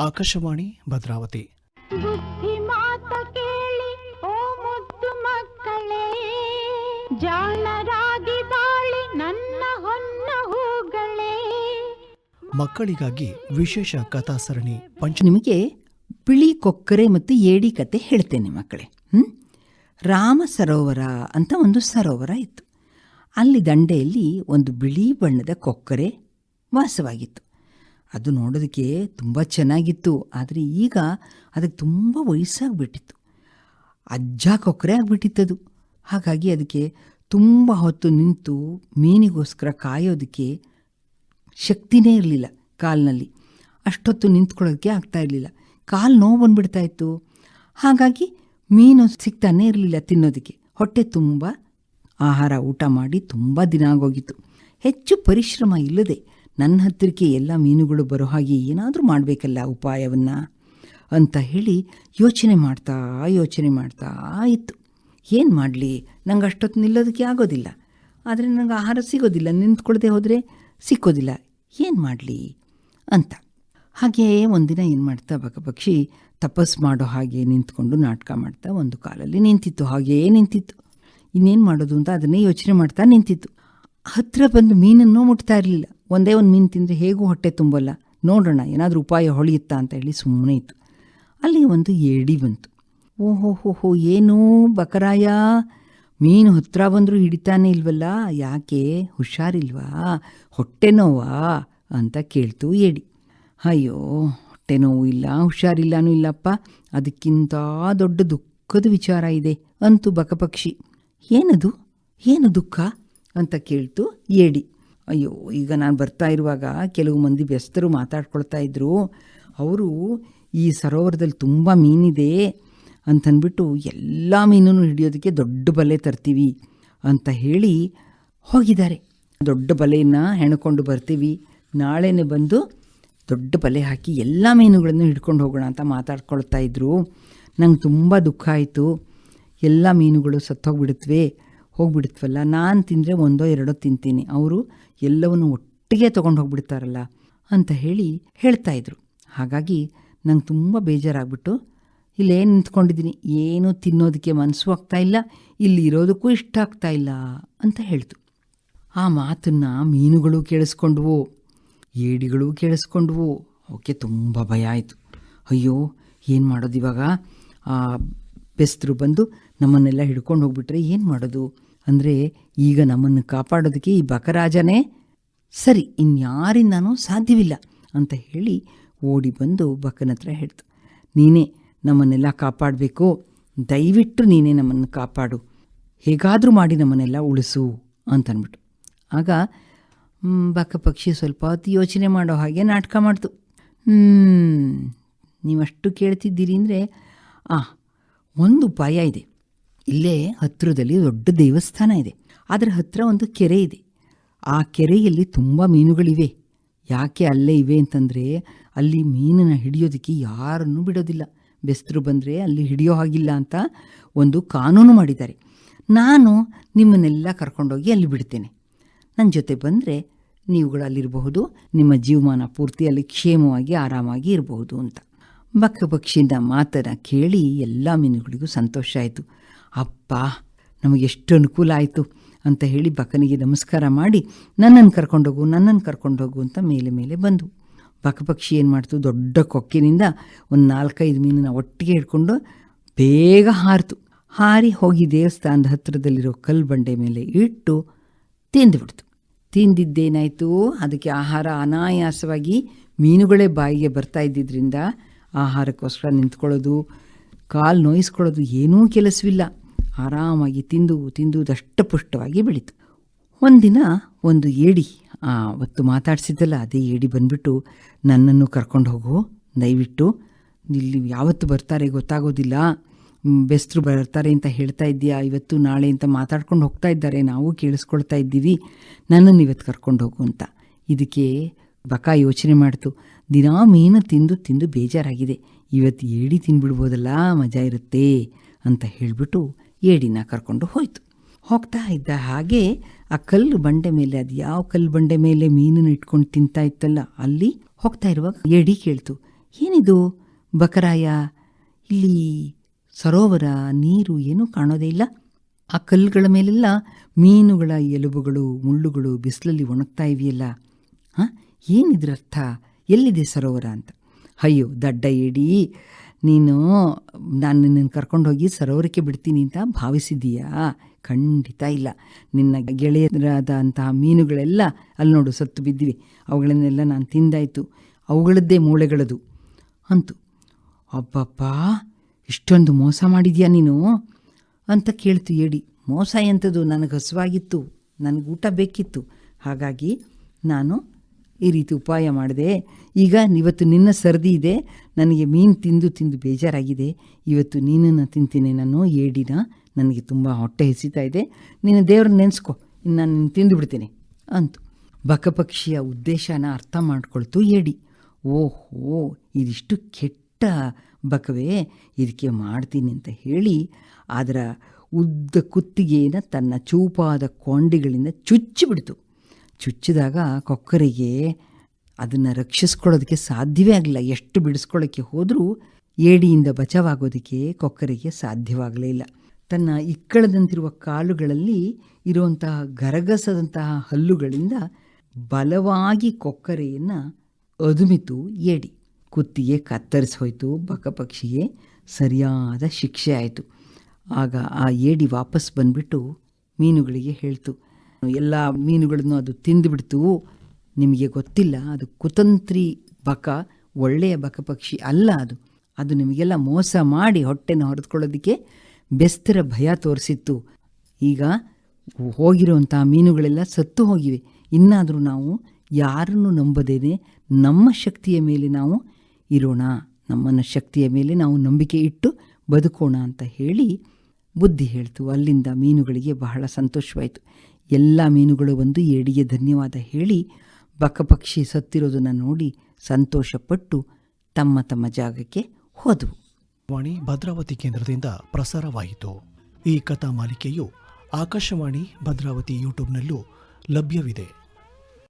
ಆಕಾಶವಾಣಿ ಭದ್ರಾವತಿ. ಬುದ್ಧಿ ಕೇಳಿ ಓ ಮುದ್ದು ಮಕ್ಕಳೇ. ಜಾಣರಾಗಿ ಬಾಳಿ ನನ್ನ ಹೊನ್ನ ಹೂಗಳೇ. ಮಕ್ಕಳಿಗಾಗಿ ವಿಶೇಷ ಕಥಾ ಸರಣಿ ಪಂಚ ನಿಮಗೆ ಬಿಳಿ ಕೊಕ್ಕರೆ ಮತ್ತು ಏಡಿ ಕತೆ ಹೇಳ್ತೇನೆ ಮಕ್ಕಳೇ. ಹ್ಞೂ ರಾಮ ಸರೋವರ ಅಂತ ಒಂದು ಸರೋವರ ಇತ್ತು. ಅಲ್ಲಿ ದಂಡೆಯಲ್ಲಿ ಒಂದು ಬಿಳಿ ಬಣ್ಣದ ಕೊಕ್ಕರೆ ವಾಸವಾಗಿತ್ತು. ಅದು ನೋಡೋದಕ್ಕೆ ತುಂಬ ಚೆನ್ನಾಗಿತ್ತು. ಆದರೆ ಈಗ ಅದಕ್ಕೆ ತುಂಬ ವಯಸ್ಸಾಗಿಬಿಟ್ಟಿತ್ತು. ಅಜ್ಜ ಕೊಕ್ಕರೆ ಆಗಿಬಿಟ್ಟಿತ್ತದು ಹಾಗಾಗಿ ಅದಕ್ಕೆ ತುಂಬ ಹೊತ್ತು ನಿಂತು ಮೀನಿಗೋಸ್ಕರ ಕಾಯೋದಕ್ಕೆ ಶಕ್ತಿನೇ ಇರಲಿಲ್ಲ ಕಾಲಿನಲ್ಲಿ. ಅಷ್ಟೊತ್ತು ನಿಂತ್ಕೊಳ್ಳೋದಕ್ಕೆ ಆಗ್ತಾ ಇರಲಿಲ್ಲ. ಕಾಲು ನೋವು ಬಂದ್ಬಿಡ್ತಾ ಇತ್ತು. ಹಾಗಾಗಿ ಮೀನು ಸಿಗ್ತಾನೇ ಇರಲಿಲ್ಲ ತಿನ್ನೋದಕ್ಕೆ. ಹೊಟ್ಟೆ ತುಂಬ, ಆಹಾರ ಊಟ ಮಾಡಿ ತುಂಬ ದಿನ ಆಗೋಗಿತ್ತು. ಹೆಚ್ಚು ಪರಿಶ್ರಮ ಇಲ್ಲದೆ ನನ್ನ ಹತ್ತಿರಕ್ಕೆ ಎಲ್ಲ ಮೀನುಗಳು ಬರೋ ಹಾಗೆ ಏನಾದರೂ ಮಾಡಬೇಕಲ್ಲ ಉಪಾಯವನ್ನು? ಅಂತ ಹೇಳಿ ಯೋಚನೆ ಮಾಡ್ತಾ ಯೋಚನೆ ಮಾಡ್ತಾ ಇತ್ತು. ಏನು ಮಾಡಲಿ? ನಂಗೆ ಅಷ್ಟೊತ್ತು ನಿಲ್ಲೋದಕ್ಕೆ ಆಗೋದಿಲ್ಲ. ಆದರೆ ನನಗೆ ಆಹಾರ ಸಿಗೋದಿಲ್ಲ. ನಿಂತ್ಕೊಳ್ಳದೆ ಹೋದರೆ ಸಿಕ್ಕೋದಿಲ್ಲ. ಏನು ಮಾಡಲಿ? ಅಂತ. ಹಾಗೆಯೇ ಒಂದಿನ ಏನು ಮಾಡ್ತಾ ಬಕಪಕ್ಷಿ ತಪಸ್ ಮಾಡೋ ಹಾಗೆ ನಿಂತ್ಕೊಂಡು ನಾಟಕ ಮಾಡ್ತಾ ಒಂದು ಕಾಲಲ್ಲಿ ನಿಂತಿತ್ತು. ಹಾಗೇ ನಿಂತಿತ್ತು. ಇನ್ನೇನು ಮಾಡೋದು ಅಂತ ಅದನ್ನೇ ಯೋಚನೆ ಮಾಡ್ತಾ ನಿಂತಿತ್ತು. ಹತ್ತಿರ ಬಂದು ಮೀನನ್ನು ಮುಟ್ತಾ ಇರಲಿಲ್ಲ. ಒಂದೇ ಒಂದು ಮೀನು ತಿಂದರೆ ಹೇಗೂ ಹೊಟ್ಟೆ ತುಂಬಲ್ಲ? ನೋಡೋಣ, ಏನಾದರೂ ಉಪಾಯ ಹೊಳೆಯುತ್ತಾ ಅಂತ ಹೇಳಿ ಸುಮ್ಮನೆ ಇತ್ತು. ಅಲ್ಲಿ ಒಂದು ಏಡಿ ಬಂತು. ಓಹೋ ಹೋ ಹೋ ಏನು ಬಕರಾಯ! ಮೀನು ಹತ್ರ ಬಂದರೂ ಹಿಡಿತಾನೆ ಇಲ್ವಲ್ಲ? ಯಾಕೆ? ಹುಷಾರಿಲ್ವಾ? ಹೊಟ್ಟೆ ನೋವಾ? ಅಂತ ಕೇಳ್ತು ಏಡಿ. ಅಯ್ಯೋ, ಹೊಟ್ಟೆ ನೋವು ಇಲ್ಲ, ಹುಷಾರಿಲ್ಲನೂ ಇಲ್ಲಪ್ಪ. ಅದಕ್ಕಿಂತ ದೊಡ್ಡ ದುಃಖದ ವಿಚಾರ ಇದೆ ಅಂತು ಬಕಪಕ್ಷಿ. ಏನದು? ಏನು ದುಃಖ? ಅಂತ ಕೇಳ್ತು ಏಡಿ. ಅಯ್ಯೋ, ಈಗ ನಾನು ಬರ್ತಾ ಇರುವಾಗ ಕೆಲವು ಮಂದಿ ಬೆಸ್ತರು ಮಾತಾಡ್ಕೊಳ್ತಾ ಇದ್ರು. ಅವರು, ಈ ಸರೋವರದಲ್ಲಿ ತುಂಬ ಮೀನಿದೆ ಅಂತನ್ಬಿಟ್ಟು, ಎಲ್ಲ ಮೀನನ್ನು ಹಿಡಿಯೋದಕ್ಕೆ ದೊಡ್ಡ ಬಲೆ ತರ್ತೀವಿ ಅಂತ ಹೇಳಿ ಹೋಗಿದ್ದಾರೆ. ದೊಡ್ಡ ಬಲೆಯನ್ನು ಹೆಣ್ಕೊಂಡು ಬರ್ತೀವಿ. ನಾಳೆನೇ ಬಂದು ದೊಡ್ಡ ಬಲೆ ಹಾಕಿ ಎಲ್ಲ ಮೀನುಗಳನ್ನು ಹಿಡ್ಕೊಂಡು ಹೋಗೋಣ ಅಂತ ಮಾತಾಡ್ಕೊಳ್ತಾ ಇದ್ರು. ನಂಗೆ ತುಂಬ ದುಃಖ ಆಯಿತು. ಎಲ್ಲ ಮೀನುಗಳು ಸತ್ತೋಗ್ಬಿಡುತ್ತವೆ ಹೋಗ್ಬಿಡುತ್ತವಲ್ಲ? ನಾನು ತಿಂದರೆ ಒಂದೋ ಎರಡೋ ತಿಂತೀನಿ. ಅವರು ಎಲ್ಲವನ್ನು ಒಟ್ಟಿಗೆ ತೊಗೊಂಡು ಹೋಗ್ಬಿಡ್ತಾರಲ್ಲ ಅಂತ ಹೇಳಿ ಹೇಳ್ತಾ ಇದ್ರು. ಹಾಗಾಗಿ ನಂಗೆ ತುಂಬ ಬೇಜಾರಾಗ್ಬಿಟ್ಟು ಇಲ್ಲೇ ನಿಂತ್ಕೊಂಡಿದ್ದೀನಿ? ಏನೂ ತಿನ್ನೋದಕ್ಕೆ ಮನಸ್ಸು ಆಗ್ತಾ ಇಲ್ಲ. ಇಲ್ಲಿ ಇರೋದಕ್ಕೂ ಇಷ್ಟ ಆಗ್ತಾ ಇಲ್ಲ ಅಂತ ಹೇಳ್ತು. ಆ ಮಾತನ್ನು ಮೀನುಗಳು ಕೇಳಿಸ್ಕೊಂಡ್ವು, ಏಡಿಗಳು ಕೇಳಿಸ್ಕೊಂಡ್ವು. ಅವಕ್ಕೆ ತುಂಬ ಭಯ ಆಯಿತು. ಅಯ್ಯೋ, ಏನು ಮಾಡೋದು ಇವಾಗ? ಬೆಸ್ತರು ಬಂದು ನಮ್ಮನ್ನೆಲ್ಲ ಹಿಡ್ಕೊಂಡು ಹೋಗ್ಬಿಟ್ರೆ ಏನು ಮಾಡೋದು? ಅಂದರೆ ಈಗ ನಮ್ಮನ್ನು ಕಾಪಾಡೋದಕ್ಕೆ ಈ ಬಕರಾಜನೇ? ಸರಿ, ಇನ್ಯಾರಿಂದನೂ ಸಾಧ್ಯವಿಲ್ಲ ಅಂತ ಹೇಳಿ ಓಡಿ ಬಂದು ಬಕನ ಹತ್ರ ಹೇಳ್ತು. ನೀನೇ ನಮ್ಮನ್ನೆಲ್ಲ ಕಾಪಾಡಬೇಕು? ದಯವಿಟ್ಟು ನೀನೇ ನಮ್ಮನ್ನು ಕಾಪಾಡು. ಹೇಗಾದರೂ ಮಾಡಿ ನಮ್ಮನ್ನೆಲ್ಲ ಉಳಿಸು ಅಂತನ್ಬಿಟ್ಟು. ಆಗ ಬಕ ಪಕ್ಷಿ ಸ್ವಲ್ಪ ಹೊತ್ತು ಯೋಚನೆ ಮಾಡೋ ಹಾಗೆ ನಾಟಕ ಮಾಡ್ತು. ನೀವಷ್ಟು ಕೇಳ್ತಿದ್ದೀರಿ ಅಂದರೆ ಆ ಒಂದು ಉಪಾಯ ಇದೆ. ಇಲ್ಲೇ ಹತ್ತಿರದಲ್ಲಿ ದೊಡ್ಡ ದೇವಸ್ಥಾನ ಇದೆ. ಅದರ ಹತ್ತಿರ ಒಂದು ಕೆರೆ ಇದೆ. ಆ ಕೆರೆಯಲ್ಲಿ ತುಂಬ ಮೀನುಗಳಿವೆ. ಯಾಕೆ ಅಲ್ಲೇ ಇವೆ ಅಂತಂದರೆ ಅಲ್ಲಿ ಮೀನನ್ನು ಹಿಡಿಯೋದಕ್ಕೆ ಯಾರನ್ನೂ ಬಿಡೋದಿಲ್ಲ. ಬೆಸ್ತರು ಬಂದರೆ ಅಲ್ಲಿ ಹಿಡಿಯೋ ಹಾಗಿಲ್ಲ ಅಂತ ಒಂದು ಕಾನೂನು ಮಾಡಿದ್ದಾರೆ. ನಾನು ನಿಮ್ಮನ್ನೆಲ್ಲ ಕರ್ಕೊಂಡೋಗಿ ಅಲ್ಲಿ ಬಿಡ್ತೇನೆ. ನನ್ನ ಜೊತೆ ಬಂದರೆ ನೀವುಗಳು ಅಲ್ಲಿರಬಹುದು. ನಿಮ್ಮ ಜೀವಮಾನ ಪೂರ್ತಿ ಅಲ್ಲಿ ಕ್ಷೇಮವಾಗಿ ಆರಾಮಾಗಿ ಇರಬಹುದು ಅಂತ. ಬಕ್ಕ ಪಕ್ಷಿಯಿಂದ ಮಾತನ್ನು ಕೇಳಿ ಎಲ್ಲ ಮೀನುಗಳಿಗೂ ಸಂತೋಷ ಆಯಿತು. ಅಪ್ಪ ನಮಗೆಷ್ಟು ಅನುಕೂಲ ಆಯಿತು ಅಂತ ಹೇಳಿ ಬಕನಿಗೆ ನಮಸ್ಕಾರ ಮಾಡಿ ನನ್ನನ್ನು ಕರ್ಕೊಂಡೋಗು ನನ್ನನ್ನು ಕರ್ಕೊಂಡೋಗು ಅಂತ ಮೇಲೆ ಮೇಲೆ ಬಂದು. ಬಕಪಕ್ಷಿ ಏನು ಮಾಡ್ತು? ದೊಡ್ಡ ಕೊಕ್ಕಿನಿಂದ ಒಂದು ನಾಲ್ಕೈದು ಮೀನನ್ನು ಒಟ್ಟಿಗೆ ಹಿಡ್ಕೊಂಡು ಬೇಗ ಹಾರಿತು. ಹಾರಿ ಹೋಗಿ ದೇವಸ್ಥಾನದ ಹತ್ತಿರದಲ್ಲಿರೋ ಕಲ್ಲು ಬಂಡೆ ಮೇಲೆ ಇಟ್ಟು ತಿಂದುಬಿಡ್ತು ತಿಂದಿದ್ದೇನಾಯಿತು? ಅದಕ್ಕೆ ಆಹಾರ ಅನಾಯಾಸವಾಗಿ ಮೀನುಗಳೇ ಬಾಯಿಗೆ ಬರ್ತಾ ಇದ್ದಿದ್ದರಿಂದ ಆಹಾರಕ್ಕೋಸ್ಕರ ನಿಂತ್ಕೊಳ್ಳೋದು, ಕಾಲು ನೋಯಿಸ್ಕೊಳ್ಳೋದು ಏನೂ ಕೆಲಸವಿಲ್ಲ. ಆರಾಮಾಗಿ ತಿಂದು ತಿಂದು ದಷ್ಟಪುಷ್ಟವಾಗಿ ಬೆಳೀತು. ಒಂದಿನ ಒಂದು ಏಡಿ ಅವತ್ತು ಮಾತಾಡಿಸಿದ್ದಲ್ಲ, ಅದೇ ಏಡಿ ಬಂದ್ಬಿಟ್ಟು ನನ್ನನ್ನು ಕರ್ಕೊಂಡು ಹೋಗು, ದಯವಿಟ್ಟು. ಇಲ್ಲಿ ಯಾವತ್ತು ಬರ್ತಾರೆ ಗೊತ್ತಾಗೋದಿಲ್ಲ. ಬೆಸ್ತರು ಬರ್ತಾರೆ ಅಂತ ಹೇಳ್ತಾ ಇದ್ದೀಯಾ? ಇವತ್ತು, ನಾಳೆ ಅಂತ ಮಾತಾಡ್ಕೊಂಡು ಹೋಗ್ತಾ ಇದ್ದಾರೆ. ನಾವು ಕೇಳಿಸ್ಕೊಳ್ತಾ ಇದ್ದೀವಿ. ನನ್ನನ್ನು ಇವತ್ತು ಕರ್ಕೊಂಡು ಹೋಗು ಅಂತ. ಇದಕ್ಕೆ ಬಕ ಯೋಚನೆ ಮಾಡ್ತು. ದಿನಾ ಮೀನು ತಿಂದು ತಿಂದು ಬೇಜಾರಾಗಿದೆ. ಇವತ್ತು ಏಡಿ ತಿನ್ಬಿಡ್ಬೋದಲ್ಲ, ಮಜಾ ಇರುತ್ತೆ ಅಂತ ಹೇಳಿಬಿಟ್ಟು ಏಡಿನ ಕರ್ಕೊಂಡು ಹೋಯ್ತು. ಹೋಗ್ತಾ ಇದ್ದ ಹಾಗೆ ಆ ಕಲ್ಲು ಬಂಡೆ ಮೇಲೆ, ಅದು ಯಾವ ಕಲ್ಲು ಬಂಡೆ ಮೇಲೆ ಮೀನನ್ನು ಇಟ್ಕೊಂಡು ತಿಂತಾ ಇತ್ತಲ್ಲ, ಅಲ್ಲಿ ಹೋಗ್ತಾ ಇರುವಾಗ ಏಡಿ ಕೇಳ್ತು, ಏನಿದು ಬಕರಾಯ? ಇಲ್ಲಿ ಸರೋವರ, ನೀರು ಏನೂ ಕಾಣೋದೇ ಇಲ್ಲ. ಆ ಕಲ್ಲುಗಳ ಮೇಲೆಲ್ಲ ಮೀನುಗಳ ಎಲುಬುಗಳು, ಮುಳ್ಳುಗಳು ಬಿಸಿಲಲ್ಲಿ ಒಣಗ್ತಾ ಇವೆಯಲ್ಲ. ಹಾಂ? ಏನಿದ್ರ ಅರ್ಥ ಎಲ್ಲಿದೆ ಸರೋವರ? ಅಂತ. ಅಯ್ಯೋ, ದಡ್ಡ ಏಡಿ ನೀನು ನಾನು ನಿನ್ನನ್ನು ಕರ್ಕೊಂಡೋಗಿ ಸರೋವರಕ್ಕೆ ಬಿಡ್ತೀನಿ ಅಂತ ಭಾವಿಸಿದೀಯಾ ಖಂಡಿತ ಇಲ್ಲ. ನಿನ್ನ ಗೆಳೆಯರಾದಂತಹ ಮೀನುಗಳೆಲ್ಲ ಅಲ್ಲಿ ನೋಡು ಸತ್ತು ಬಿದ್ದಿವೆ. ಅವುಗಳನ್ನೆಲ್ಲ ನಾನು ತಿಂದಾಯಿತು. ಅವುಗಳದ್ದೇ ಮೂಳೆಗಳದು ಅಂತು. ಅಬ್ಬಪ್ಪ ಇಷ್ಟೊಂದು ಮೋಸ ಮಾಡಿದ್ಯಾ ನೀನು? ಅಂತ ಕೇಳ್ತು ಹೇಳಿ ಮೋಸ ಎಂಥದ್ದು ನನಗೆ ಹಸುವಾಗಿತ್ತು. ನನಗೆ ಊಟ ಬೇಕಿತ್ತು. ಹಾಗಾಗಿ ನಾನು ಈ ರೀತಿ ಉಪಾಯ ಮಾಡಿದೆ. ಈಗ ಇವತ್ತು ನಿನ್ನ ಸರ್ದಿ ಇದೆ. ನನಗೆ ಮೀನು ತಿಂದು ತಿಂದು ಬೇಜಾರಾಗಿದೆ. ಇವತ್ತು ನೀನನ್ನು ತಿಂತೀನಿ ನಾನು. ಏಡಿನ ನನಗೆ ತುಂಬ ಹೊಟ್ಟೆ ಹೆಸಿತಾ ಇದೆ. ನೀನು ದೇವ್ರನ್ನ ನೆನೆಸ್ಕೊ. ಇನ್ನು ನಾನು ತಿಂದು ಬಿಡ್ತೀನಿ ಅಂತು. ಬಕಪಕ್ಷಿಯ ಉದ್ದೇಶನ ಅರ್ಥ ಮಾಡ್ಕೊಳ್ತು ಏಡಿ ಓಹೋ, ಇದಿಷ್ಟು ಕೆಟ್ಟ ಬಕವೇ. ಇದಕ್ಕೆ ಮಾಡ್ತೀನಿ ಅಂತ ಹೇಳಿ ಅದರ ಉದ್ದ ಕುತ್ತಿಗೆಯನ್ನು ತನ್ನ ಚೂಪಾದ ಕೊಂಡಿಗಳಿಂದ ಚುಚ್ಚಿಬಿಡ್ತು ಚುಚ್ಚಿದಾಗ ಕೊಕ್ಕರಿಗೆ ಅದನ್ನು ರಕ್ಷಿಸ್ಕೊಳ್ಳೋದಕ್ಕೆ ಸಾಧ್ಯವೇ ಆಗಲಿಲ್ಲ. ಎಷ್ಟು ಬಿಡಿಸ್ಕೊಳ್ಳೋಕ್ಕೆ ಹೋದರೂ ಏಡಿಯಿಂದ ಬಚಾವಾಗೋದಕ್ಕೆ ಕೊಕ್ಕರಿಗೆ ಸಾಧ್ಯವಾಗಲೇ ಇಲ್ಲ. ತನ್ನ ಇಕ್ಕಳದಂತಿರುವ ಕಾಲುಗಳಲ್ಲಿ ಇರುವಂತಹ ಗರಗಸದಂತಹ ಹಲ್ಲುಗಳಿಂದ ಬಲವಾಗಿ ಕೊಕ್ಕರೆಯನ್ನು ಅದುಮಿತು ಏಡಿ. ಕುತ್ತಿಗೆ ಕತ್ತರಿಸೋಯ್ತು ಬಕಪಕ್ಷಿಗೆ ಸರಿಯಾದ ಶಿಕ್ಷೆ ಆಯಿತು. ಆಗ ಆ ಏಡಿ ವಾಪಸ್ ಬಂದ್ಬಿಟ್ಟು ಮೀನುಗಳಿಗೆ ಹೇಳ್ತು. ಎಲ್ಲ ಮೀನುಗಳನ್ನು ಅದು ತಿಂದುಬಿಡ್ತು ನಿಮಗೆ ಗೊತ್ತಿಲ್ಲ, ಅದು ಕುತಂತ್ರಿ ಬಕ, ಒಳ್ಳೆಯ ಬಕ ಪಕ್ಷಿ ಅಲ್ಲ ಅದು. ಅದು ನಿಮಗೆಲ್ಲ ಮೋಸ ಮಾಡಿ ಹೊಟ್ಟೆನ ಹೊಡೆದುಕೊಳ್ಳೋದಕ್ಕೆ ಬೆಸ್ತರ ಭಯ ತೋರಿಸಿತ್ತು. ಈಗ ಹೋಗಿರುವಂಥ ಮೀನುಗಳೆಲ್ಲ ಸತ್ತು ಹೋಗಿವೆ. ಇನ್ನಾದರೂ ನಾವು ಯಾರನ್ನು ನಂಬದೇನೆ ನಮ್ಮ ಶಕ್ತಿಯ ಮೇಲೆ ನಾವು ಇರೋಣ. ನಮ್ಮನ್ನು ಶಕ್ತಿಯ ಮೇಲೆ ನಾವು ನಂಬಿಕೆ ಇಟ್ಟು ಬದುಕೋಣ ಅಂತ ಹೇಳಿ ಬುದ್ಧಿ ಹೇಳ್ತು. ಅಲ್ಲಿಂದ ಮೀನುಗಳಿಗೆ ಬಹಳ ಸಂತೋಷವಾಯಿತು. ಎಲ್ಲ ಮೀನುಗಳು ಬಂದು ಏಡಿಗೆ ಧನ್ಯವಾದ ಹೇಳಿ ಬಕಪಕ್ಷಿ ಸತ್ತಿರೋದನ್ನು ನೋಡಿ ಸಂತೋಷಪಟ್ಟು ತಮ್ಮ ತಮ್ಮ ಜಾಗಕ್ಕೆ ಹೋದವು. ವಾಣಿ ಭದ್ರಾವತಿ ಕೇಂದ್ರದಿಂದ ಪ್ರಸಾರವಾಯಿತು. ಈ ಕಥಾ ಮಾಲಿಕೆಯು ಆಕಾಶವಾಣಿ, ಭದ್ರಾವತಿ ಯೂಟ್ಯೂಬ್ನಲ್ಲೂ ಲಭ್ಯವಿದೆ.